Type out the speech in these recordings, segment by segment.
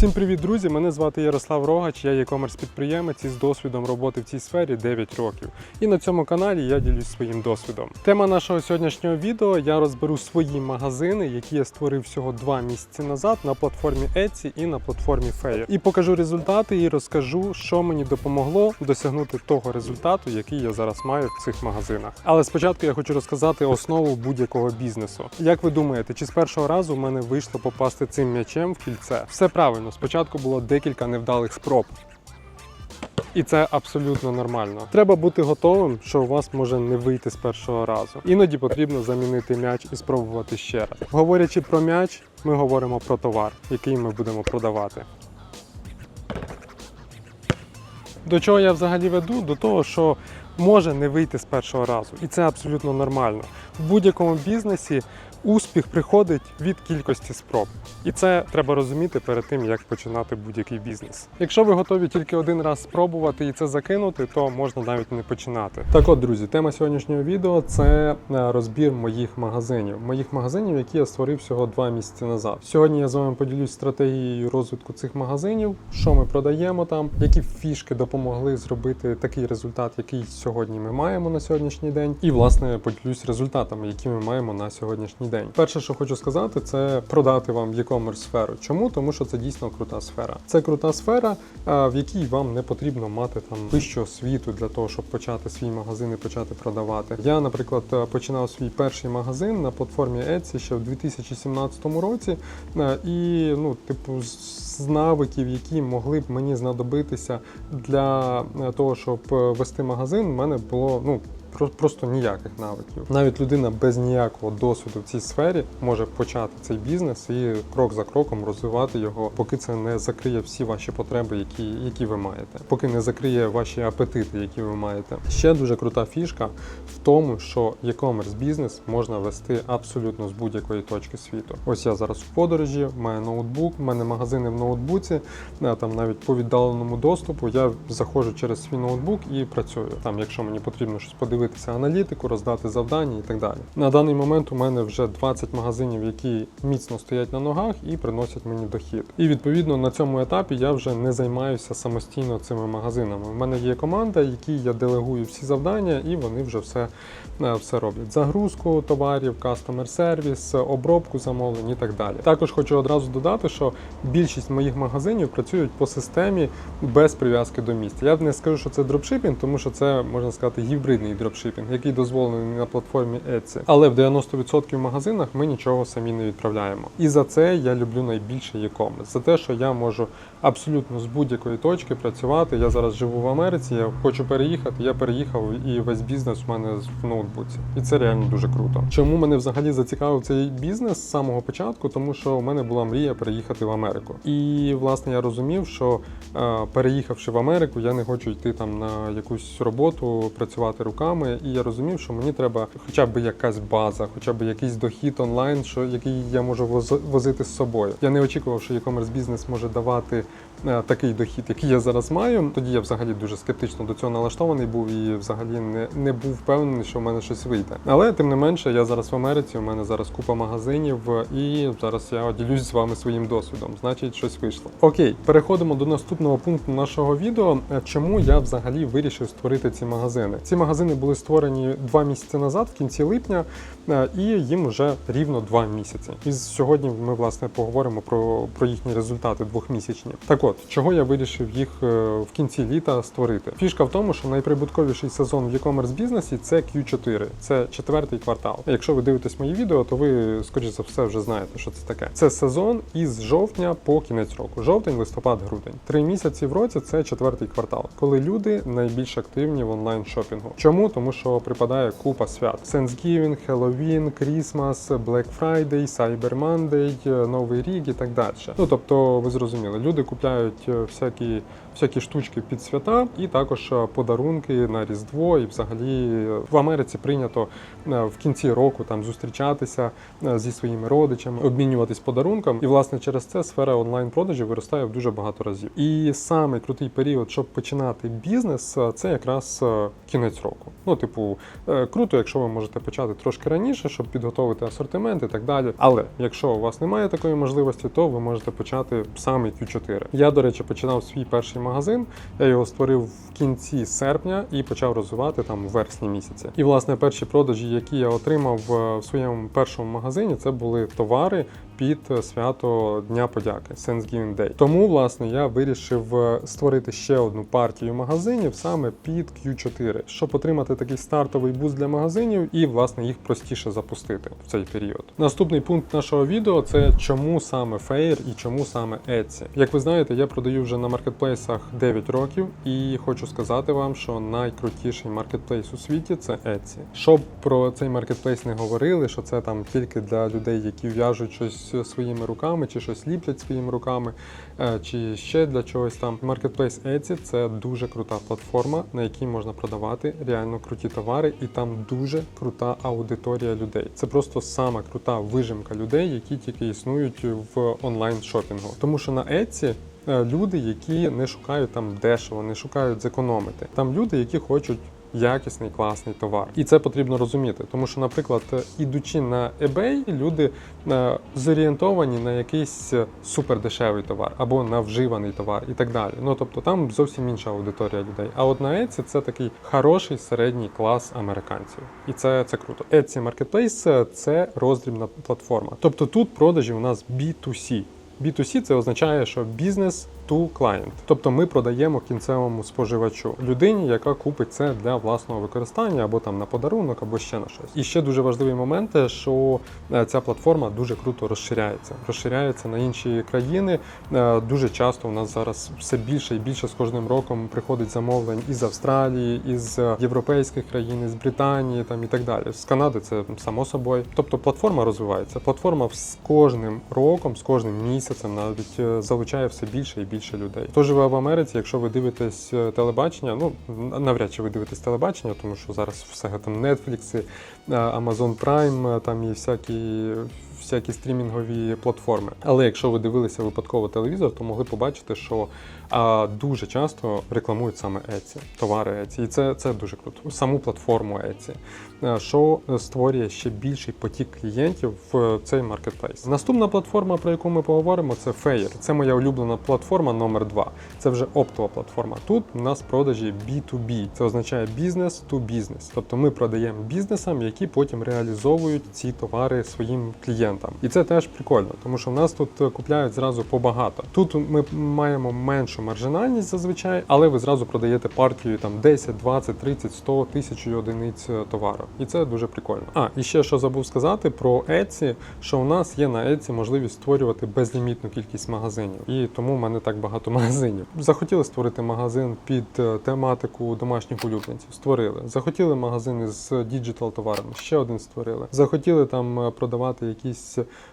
Всім привіт, друзі! Мене звати Ярослав Рогач, я e-commerce підприємець із досвідом роботи в цій сфері 9 років. І на цьому каналі я ділюсь своїм досвідом. Тема нашого сьогоднішнього відео я розберу свої магазини, які я створив всього 2 місяці назад на платформі Etsy і на платформі Fair. І покажу результати і розкажу, що мені допомогло досягнути того результату, який я зараз маю в цих магазинах. Але спочатку я хочу розказати основу будь-якого бізнесу. Як ви думаєте, чи з першого разу в мене вийшло попасти цим м'ячем в кільце? Все правильно, спочатку було декілька невдалих спроб. І це абсолютно нормально. Треба бути готовим, що у вас може не вийти з першого разу. Іноді потрібно замінити м'яч і спробувати ще раз. Говорячи про м'яч, ми говоримо про товар, який ми будемо продавати. До чого я взагалі веду? До того, що може не вийти з першого разу, і це абсолютно нормально. В будь-якому бізнесі успіх приходить від кількості спроб. І це треба розуміти перед тим, як починати будь-який бізнес. Якщо ви готові тільки один раз спробувати і це закинути, то можна навіть не починати. Так от, друзі, тема сьогоднішнього відео це е, розбір моїх магазинів. Моїх магазинів, які я створив всього два місяці назад. Сьогодні я з вами поділюсь стратегією розвитку цих магазинів, що ми продаємо там, які фішки допомогли зробити такий результат, який сьогодні ми маємо на сьогоднішній день. І власне поділюсь результатами, які ми маємо на сьогоднішній день. Перше, що хочу сказати, це продати вам e-commerce сферу. Чому? Тому що це дійсно крута сфера. Це крута сфера, в якій вам не потрібно мати там вищу освіту для того, щоб почати свій магазин і почати продавати. Я, наприклад, е, починав свій перший магазин на платформі Etsy ще в 2017 році, е, і ну, типу, з навиків, які могли б мені знадобитися для е, того, щоб е, вести магазин, в мене було ну. Про- Просто ніяких навиків. Навіть людина без ніякого досвіду в цій сфері може почати цей бізнес і крок за кроком розвивати його, поки це не закриє всі ваші потреби, які, які ви маєте, поки не закриє ваші апетити, які ви маєте. Ще дуже крута фішка в тому, що e-commerce бізнес можна вести абсолютно з будь-якої точки світу. Ось я зараз в подорожі, маю ноутбук, в мене магазини в ноутбуці, е, там навіть по віддаленому доступу. Я заходжу через свій ноутбук і працюю. Там, якщо мені потрібно щось подивитися, аналітику, роздати завдання і так далі. На даний момент у мене вже 20 магазинів, які міцно стоять на ногах і приносять мені дохід. І відповідно на цьому етапі я вже не займаюся самостійно цими магазинами. У мене є команда, якій я делегую всі завдання, і вони вже все, е, все роблять. Загрузку товарів, кастомер сервіс, обробку замовлень і так далі. Також хочу одразу додати, що більшість моїх магазинів працюють по системі без прив'язки до місця. Я не скажу, що це дропшипінг, тому що це можна сказати гібридний дропшипінг, який дозволений на платформі Etsy. Але в 90% магазинах ми нічого самі не відправляємо. І за це я люблю найбільше e-commerce. За те, що я можу абсолютно з будь-якої точки працювати. Я зараз живу в Америці, я хочу переїхати. Я переїхав і весь бізнес у мене в ноутбуці. І це реально дуже круто. Чому мене взагалі зацікавив цей бізнес з самого початку? Тому що у мене була мрія переїхати в Америку. І власне я розумів, що е, переїхавши в Америку, я не хочу йти там на якусь роботу, працювати руками. І я розумів, що мені треба хоча б якась база, хоча б якийсь дохід онлайн, що який я можу воз- возити з собою. Я не очікував, що e-commerce бізнес може давати е, такий дохід, який я зараз маю. Тоді я взагалі дуже скептично до цього налаштований був і взагалі не, не був впевнений, що в мене щось вийде. Але тим не менше, я зараз в Америці. У мене зараз купа магазинів, і зараз я ділюсь з вами своїм досвідом. Значить, щось вийшло. Окей, переходимо до наступного пункту нашого відео. Е, Чому я взагалі вирішив створити ці магазини? Ці магазини були створені два місяці назад, в кінці липня, е, і їм вже рівно два місяці. І сьогодні ми власне поговоримо про, про їхні результати двохмісячні. Так от, чого я вирішив їх е, в кінці літа створити? Фішка в тому, що найприбутковіший сезон в e-commerce бізнесі це Q4, це четвертий квартал. Якщо ви дивитесь мої відео, то ви скоріш за все вже знаєте, що це таке. Це сезон із жовтня по кінець року. Жовтень, листопад, грудень. Три місяці в році це четвертий квартал, коли люди найбільш активні в онлайн шопінгу. Чому? Тому що припадає купа свят: Thanksgiving, Halloween, Christmas, Black Friday, Cyber Monday, Новий рік і так далі. Ну тобто, ви зрозуміли, люди купляють е, всякі. Всякі штучки під свята, і також е, подарунки на Різдво. І взагалі е, в Америці прийнято в кінці року там зустрічатися зі своїми родичами, обмінюватись подарунком. І власне через це сфера онлайн-продажів виростає в дуже багато разів. І самий крутий період, щоб починати бізнес, це якраз кінець року. Ну, типу, е, круто, якщо ви можете почати трошки раніше, щоб підготовити асортимент і так далі. Але якщо у вас немає такої можливості, то ви можете почати саме Q4. Я, до речі, починав свій перший магазин. Я його створив в кінці серпня і почав розвивати там в вересні місяці. І власне перші продажі, які я отримав е, в своєму першому магазині, це були товари під свято Дня подяки Thanksgiving Day. Тому власне я вирішив е, створити ще одну партію магазинів саме під Q4, щоб отримати такий стартовий буст для магазинів і власне їх простіше запустити в цей період. Наступний пункт нашого відео це чому саме Fair і чому саме Etsy. Як ви знаєте, я продаю вже на маркетплейсах 9 років і хочу сказати вам, що найкрутіший маркетплейс у світі це Etsy. Щоб про цей маркетплейс не говорили, що це там тільки для людей, які в'яжуть щось своїми руками, чи щось ліплять своїми руками, е, чи ще для чогось там. Маркетплейс Etsy – це дуже крута платформа, на якій можна продавати реально круті товари, і там дуже крута аудиторія людей. Це просто сама крута вижимка людей, які тільки існують в онлайн шопінгу. Тому що на Etsy е, люди, які не шукають там дешево, не шукають зекономити. Там люди, які хочуть. Якісний класний товар, і це потрібно розуміти, тому що, наприклад, е, ідучи на eBay, люди е, зорієнтовані на якийсь е, супердешевий товар або на вживаний товар і так далі. Ну тобто там зовсім інша аудиторія людей. А от на Etsy це такий хороший середній клас американців, і це, це круто. Etsy Marketplace – це роздрібна платформа. Тобто тут продажі у нас B2C. B2C це означає, що бізнес to client. Тобто ми продаємо кінцевому споживачу людині, яка купить це для власного використання або там на подарунок, або ще на щось. І ще дуже важливий момент, що е, ця платформа дуже круто розширяється. Розширяється на інші країни. Е, Дуже часто у нас зараз все більше і більше з кожним роком приходить замовлень із Австралії, із європейських країн, із Британії там і так далі. З Канади це само собою. Тобто платформа розвивається. Платформа з кожним роком, з кожним місяцем навіть е, залучає все більше і більше людей. Хто живе в Америці, якщо ви дивитесь е, телебачення, ну навряд чи ви дивитесь телебачення, тому що зараз все там Netflix, е, Amazon Prime, е, там і всякі. Всякі стрімінгові платформи. Але якщо ви дивилися випадково телевізор, то могли побачити, що а, дуже часто рекламують саме Etsy, товари Etsy. І це, це дуже круто. Саму платформу Etsy, е, що створює ще більший потік клієнтів в цей маркетплейс. Наступна платформа, про яку ми поговоримо, це Fair. Це моя улюблена платформа номер 2 Це вже оптова платформа. Тут у нас продажі B2B. Це означає бізнес to бізнес. Тобто ми продаємо бізнесам, які потім реалізовують ці товари своїм клієнтам. І це теж прикольно, тому що в нас тут купляють зразу побагато. Тут ми маємо меншу маржинальність зазвичай, але ви зразу продаєте партію там 10, 20, 30, 100 тисяч одиниць товару. І це дуже прикольно. А і ще що забув сказати про Etsy, що у нас є на Etsy можливість створювати безлімітну кількість магазинів, і тому в мене так багато магазинів. Захотіли створити магазин під е, тематику домашніх улюбленців. Створили. Захотіли магазини з діджитал товарами. Ще один створили. Захотіли там е, продавати якісь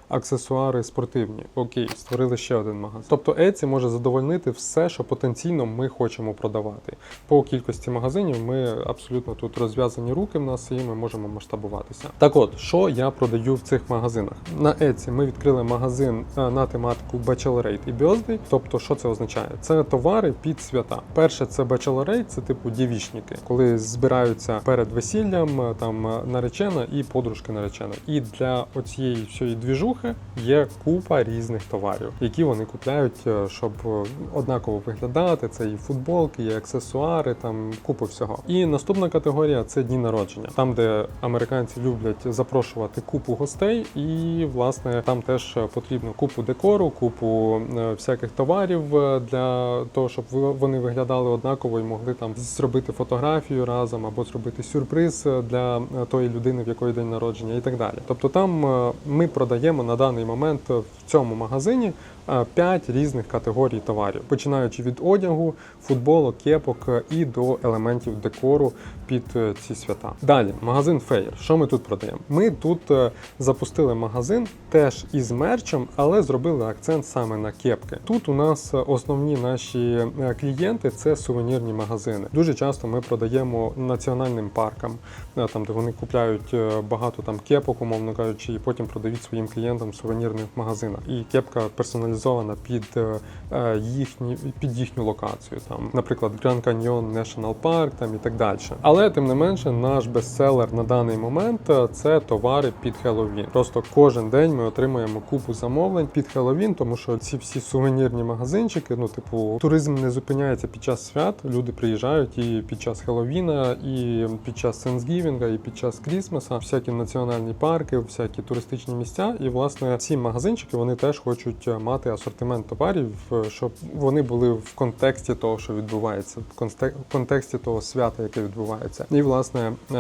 аксесуари спортивні. Окей, створили ще один магазин. Тобто Etsy може задовольнити все, що потенційно ми хочемо продавати. По кількості магазинів ми абсолютно тут розв'язані руки в нас і ми можемо масштабуватися. Так от, що я продаю в цих магазинах? На Etsy ми відкрили магазин е, на тематику Bachelorette і Birthday. Тобто, що це означає? Це товари під свята. Перше, це Bachelorette, це типу дівічники, коли збираються перед весіллям, е, там е, наречена і подружки наречена. І для оцієї всієї двіжухи є купа різних товарів, які вони купляють, е, щоб е, однаково виглядати. Це і футболки, і аксесуари, там купа всього. І наступна категорія це дні народження, там, де американці люблять запрошувати купу гостей, і власне там теж потрібно купу декору, купу е, всяких товарів для того, щоб вони виглядали однаково і могли там зробити фотографію разом або зробити сюрприз для тої людини, в якої день народження, і так далі. Тобто там ми продаємо на даний момент в цьому магазині 5 різних категорій товарів, починаючи від одягу, футболок, кепок е, і до елементів декору під е, ці свята. Далі, магазин Fair. Що ми тут продаємо? Ми тут е, запустили магазин теж із мерчем, але зробили акцент саме на кепки. Тут у нас основні наші клієнти це сувенірні магазини. Дуже часто ми продаємо національним паркам, там де вони купляють багато там кепок, умовно кажучи, і потім продають своїм клієнтам сувенірних магазинах. І кепка персоналізована персоналізована під е, е, їхні під їхню локацію. Там, наприклад, Grand Canyon National Park там і так далі. Але тим не менше, наш бестселер на даний момент е, це товари під Хеллоуін. Просто кожен день ми отримуємо купу замовлень під Хеллоуін, тому що ці всі сувенірні магазинчики, ну типу, туризм не зупиняється під час свят. Люди приїжджають і під час Хеллоуіна, і під час Сенсгівінга, і під час Крісмаса, всякі національні парки, всякі туристичні місця. І власне ці магазинчики вони теж хочуть е, мати асортимент товарів, е, щоб вони були в контексті того, що відбувається, в конте- контексті того свята, яке відбувається. І власне е,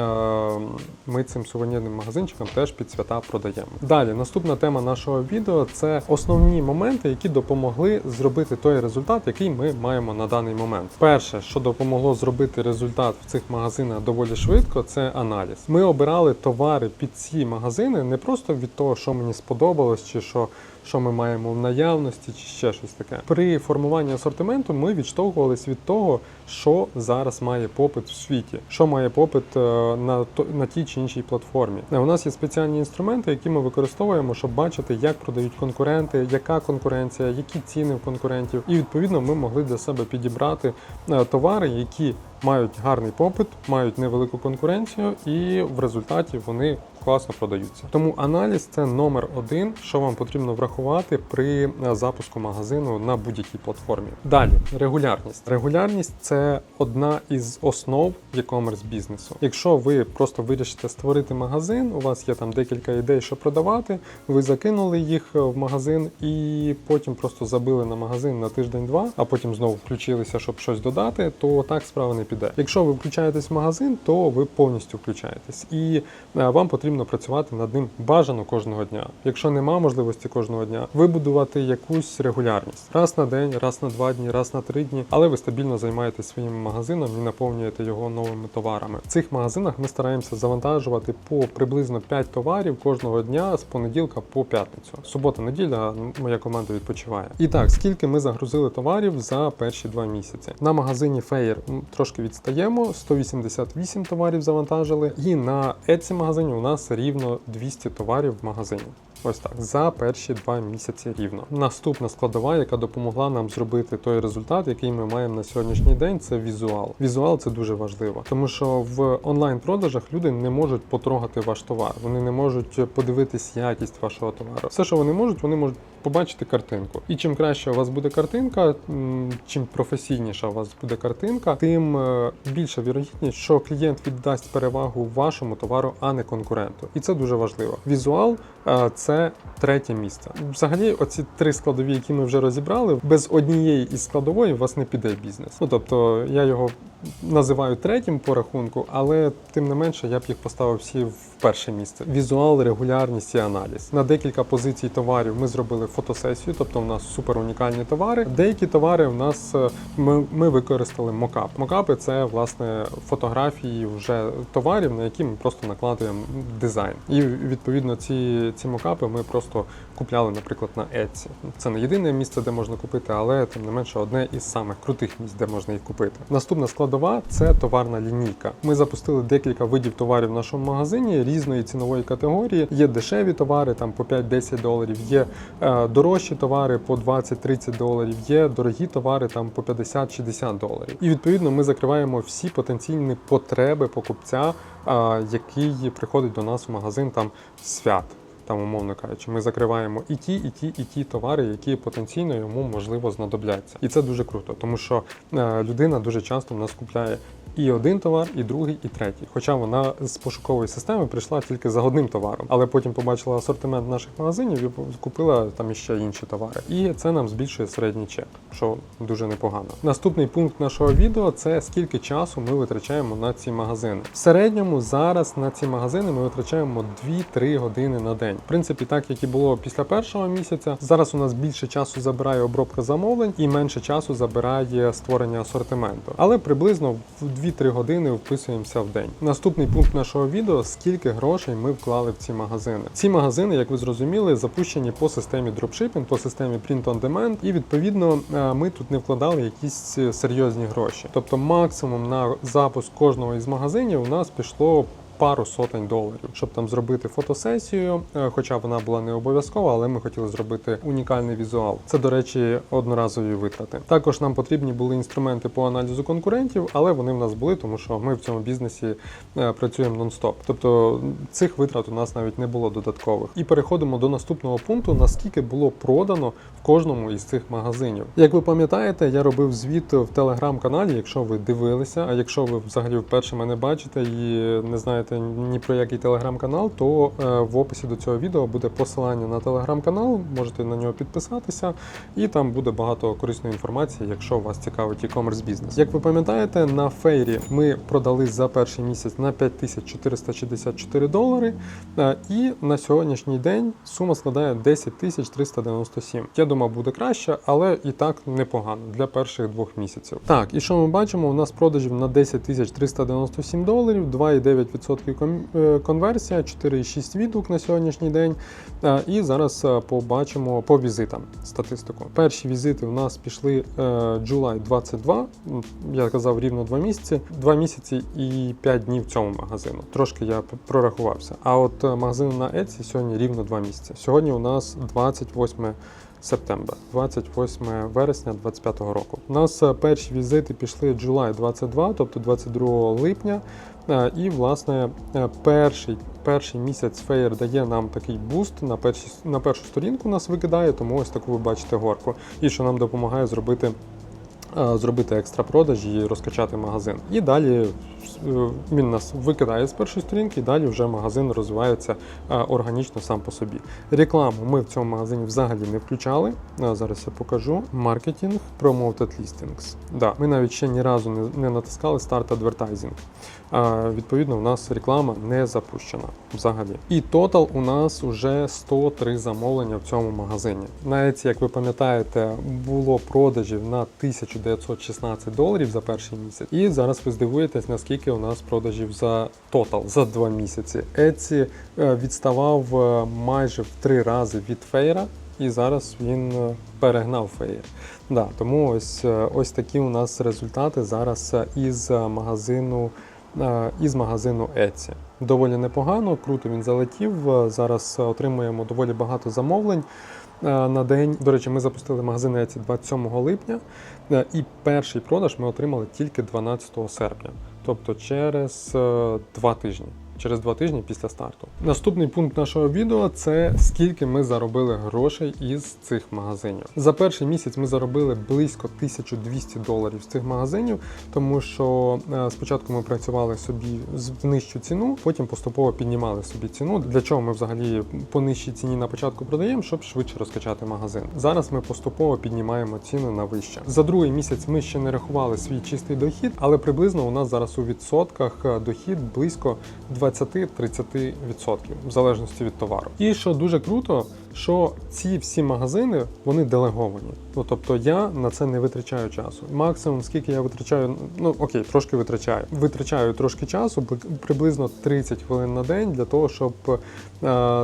ми цим сувенірним магазинчикам теж під свята продаємо. Далі наступна тема нашого відео це основні моменти, які допомогли зробити той результат, який ми маємо на даний момент. Перше, що допомогло зробити результат в цих магазинах доволі швидко, це аналіз. Ми обирали товари під ці магазини не просто від того, що мені сподобалось, чи що. Що ми маємо в наявності, чи ще щось таке. При формуванні асортименту ми відштовхувались від того, що зараз має попит в світі, що має попит е, на на тій чи іншій платформі. Е, У нас є спеціальні інструменти, які ми використовуємо, щоб бачити, як продають конкуренти, яка конкуренція, які ціни в конкурентів. І відповідно ми могли для себе підібрати е, товари, які мають гарний попит, мають невелику конкуренцію, і в результаті вони класно продаються. Тому аналіз це номер один, що вам потрібно врахувати при е, запуску магазину на будь-якій платформі. Далі регулярність. Регулярність це одна із основ e-commerce бізнесу. Якщо ви просто вирішите створити магазин, у вас є там декілька ідей, що продавати, ви закинули їх е, в магазин і потім просто забили на магазин на тиждень-два, а потім знову включилися, щоб щось додати, то так справа не піде. Якщо ви включаєтесь в магазин, то ви повністю включаєтесь, і е, вам потрібно працювати над ним бажано кожного дня. Якщо нема можливості кожного дня, вибудувати якусь регулярність раз на день, раз на два дні, раз на три дні, але ви стабільно займаєтесь своїм магазином і наповнюєте його новими товарами. В цих магазинах ми стараємося завантажувати по приблизно 5 товарів кожного дня з понеділка по п'ятницю. Субота, неділя моя команда відпочиває. І так, скільки ми загрузили товарів за перші два місяці? На магазині Fair трошки відстаємо, 188 товарів завантажили, і на Etsy магазині у нас рівно 200 товарів в магазині. Ось так за перші два місяці рівно. Наступна складова, яка допомогла нам зробити той результат, який ми маємо на сьогоднішній день, це візуал. Візуал це дуже важливо, тому що в онлайн-продажах люди не можуть потрогати ваш товар, вони не можуть подивитись якість вашого товару. Все, що вони можуть, вони можуть побачити картинку. І чим краще у вас буде картинка, чим професійніша у вас буде картинка, тим е, більша вірогідність, що клієнт віддасть перевагу вашому товару, а не конкуренту. І це дуже важливо. Візуал це третє місце. Взагалі, оці три складові, які ми вже розібрали, без однієї із складової у вас не піде бізнес. Ну тобто я його називаю третім по рахунку, але тим не менше я б їх поставив всі в перше місце. Візуал, регулярність і аналіз. На декілька позицій товарів ми зробили фотосесію, тобто в нас супер унікальні товари. Деякі товари в нас е, ми, ми використали мокап. Мокапи це власне фотографії вже товарів, на які ми просто накладуємо дизайн. І відповідно ці, ці мокапи ми просто купляли, наприклад, на Etsy. Це не єдине місце, де можна купити, але тим не менше одне із самих крутих місць, де можна їх купити. Наступна складова це товарна лінійка. Ми запустили декілька видів товарів в нашому магазині різної цінової категорії. Є дешеві товари там по 5-10 доларів, є е, дорожчі товари по 20-30 доларів, є дорогі товари там по 50-60 доларів. І відповідно ми закриваємо всі потенційні потреби покупця, який приходить до нас в магазин там свят. Там, умовно кажучи, ми закриваємо і ті, і ті, і ті товари, які потенційно йому можливо знадобляться. І це дуже круто, тому що е, людина дуже часто в нас купляє і один товар, і другий, і третій. Хоча вона з пошукової системи прийшла тільки за одним товаром, але потім побачила асортимент наших магазинів і купила там іще інші товари. І це нам збільшує середній чек, що дуже непогано. Наступний пункт нашого відео це скільки часу ми витрачаємо на ці магазини. В середньому зараз на ці магазини ми витрачаємо 2-3 години на день. В принципі, так як і було після першого місяця. Зараз у нас більше часу забирає обробка замовлень і менше часу забирає створення асортименту. Але приблизно в 2-3 години вписуємося в день. Наступний пункт нашого відео: скільки грошей ми вклали в ці магазини. Ці магазини, як ви зрозуміли, запущені по системі дропшипінг, по системі Print on Demand, і відповідно е, ми тут не вкладали якісь е, серйозні гроші. Тобто максимум на запуск кожного із магазинів у нас пішло пару сотень доларів, щоб там зробити фотосесію, е, хоча вона була не обов'язкова, але ми хотіли зробити унікальний візуал. Це, до речі, одноразові витрати. Також нам потрібні були інструменти по аналізу конкурентів, але вони в нас були, тому що ми в цьому бізнесі е, працюємо нон-стоп. Тобто цих витрат у нас навіть не було додаткових. І переходимо до наступного пункту: наскільки було продано в кожному із цих магазинів. Як ви пам'ятаєте, я робив звіт в телеграм-каналі. Якщо ви дивилися, а якщо ви взагалі вперше мене бачите і не знаєте ні про який телеграм-канал, то е, в описі до цього відео буде посилання на телеграм-канал. Можете на нього підписатися, і там буде багато корисної інформації, якщо вас цікавить e-commerce бізнес. Як ви пам'ятаєте, на фейрі ми продали за перший місяць на 5464 долари. Е, І на сьогоднішній день сума складає 10 397. Я думав, буде краще, але і так непогано для перших двох місяців. Так, і що ми бачимо? У нас продажів на 10 397 доларів, 2,9% е, конверсія, 4,6 відгук на сьогоднішній день. Е, І зараз е, побачимо по візитам статистику. Перші візити у нас пішли July 22, я казав рівно 2 місяці, 2 місяці і 5 днів цьому магазину. Трошки я прорахувався. А от магазин на Etsy сьогодні рівно 2 місяці. Сьогодні у нас 28 Септембр, 28 вересня 2025 року. У нас е, перші візити пішли July 22, тобто 22 липня. Е, І, власне, е, перший, перший місяць феєр дає нам такий буст на, перші, на першу сторінку нас викидає, тому ось таку ви бачите горку. І що нам допомагає зробити зробити екстра продажі і розкачати магазин. І далі він нас викидає з першої сторінки, і далі вже магазин розвивається е, органічно сам по собі. Рекламу ми в цьому магазині взагалі не включали. Е, Зараз я покажу. Маркетинг, Promoted Listings. Да, ми навіть ще ні разу не, натискали Advertising. Е, Відповідно, у нас реклама не запущена взагалі. І тотал у нас вже 103 замовлення в цьому магазині. Навіть, як ви пам'ятаєте, було продажів на 1916 доларів за перший місяць. І зараз ви здивуєтесь, наскільки у нас продажів за тотал за два місяці. Etsy е, відставав е, майже в три рази від фейра. І зараз він е, перегнав феєр. Да, тому ось, ось такі у нас результати зараз із магазину із магазину Etsy. Доволі непогано, круто він залетів. Зараз отримуємо доволі багато замовлень на день. До речі, ми запустили магазин Etsy 27 липня, і перший продаж ми отримали тільки 12 серпня, тобто через е, два тижні. Через два тижні після старту. Наступний пункт нашого відео це скільки ми заробили грошей із цих магазинів. За перший місяць ми заробили близько 1200 доларів з цих магазинів, тому що е, спочатку ми працювали собі в нижчу ціну, потім поступово піднімали собі ціну. Для чого ми взагалі по нижчій ціні на початку продаємо, щоб швидше розкачати магазин. Зараз ми поступово піднімаємо ціни на вище. За другий місяць ми ще не рахували свій чистий дохід, але приблизно у нас зараз у відсотках е, дохід близько 20-30% в залежності від товару. І що дуже круто, що ці всі магазини вони делеговані. Ну тобто я на це не витрачаю часу. Максимум, скільки я витрачаю, ну окей, трошки витрачаю. Витрачаю трошки часу, бли- приблизно 30 хвилин на день для того, щоб е,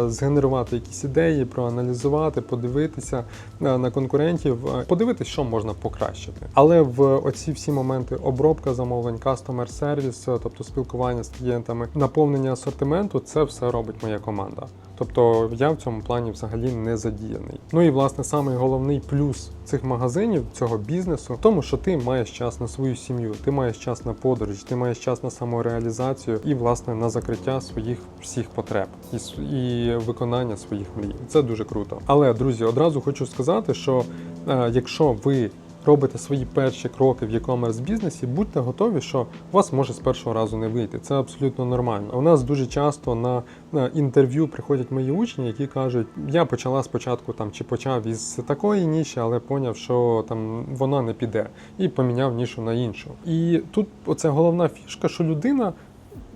згенерувати якісь ідеї, проаналізувати, подивитися е, на конкурентів, е, подивитися, що можна покращити. Але в оці всі моменти обробка замовлень, кастомер сервіс, тобто спілкування з клієнтами, наповнення асортименту, це все робить моя команда. Тобто я в цьому плані взагалі не задіяний. Ну і власне самий головний плюс цих магазинів, цього бізнесу, в тому, що ти маєш час на свою сім'ю, ти маєш час на подорож, ти маєш час на самореалізацію і власне на закриття своїх всіх потреб і, і виконання своїх мрій. Це дуже круто. Але друзі, одразу хочу сказати, що е, якщо ви робите свої перші кроки в e-commerce бізнесі, будьте готові, що у вас може з першого разу не вийти. Це абсолютно нормально. У нас дуже часто на, на інтерв'ю приходять мої учні, які кажуть: я почала спочатку там чи почав із такої ніші, але поняв, що там вона не піде, і поміняв нішу на іншу. І тут оце головна фішка, що людина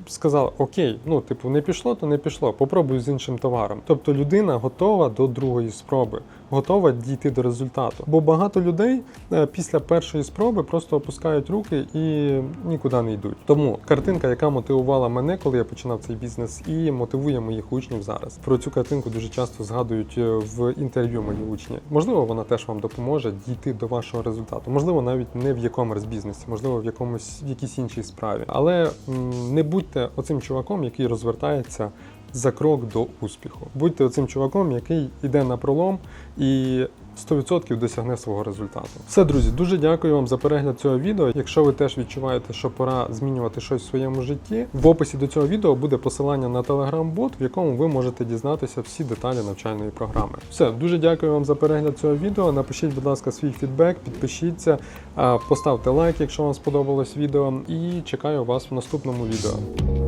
сказала: Окей, ну типу, не пішло, то не пішло. Попробуй з іншим товаром. Тобто людина готова до другої спроби. готова дійти до результату. Бо багато людей е, після першої спроби просто опускають руки і нікуди не йдуть. Тому картинка, яка мотивувала мене, коли я починав цей бізнес, і мотивує моїх учнів зараз. Про цю картинку дуже часто згадують е, в інтерв'ю мої учні. Можливо, вона теж вам допоможе дійти до вашого результату. Можливо, навіть не в якомусь бізнесі, можливо, в якомусь в якійсь іншій справі. Але м, не будьте оцим чуваком, який розвертається за крок до успіху. Будьте оцим чуваком, який йде на пролом і 100% досягне свого результату. Все, друзі, дуже дякую вам за перегляд цього відео. Якщо ви теж відчуваєте, що пора змінювати щось в своєму житті, в описі до цього відео буде посилання на телеграм-бот, в якому ви можете дізнатися всі деталі навчальної програми. Все, дуже дякую вам за перегляд цього відео. Напишіть, будь ласка, свій фідбек, підпишіться, поставте лайк, якщо вам сподобалось відео, і чекаю вас в наступному відео.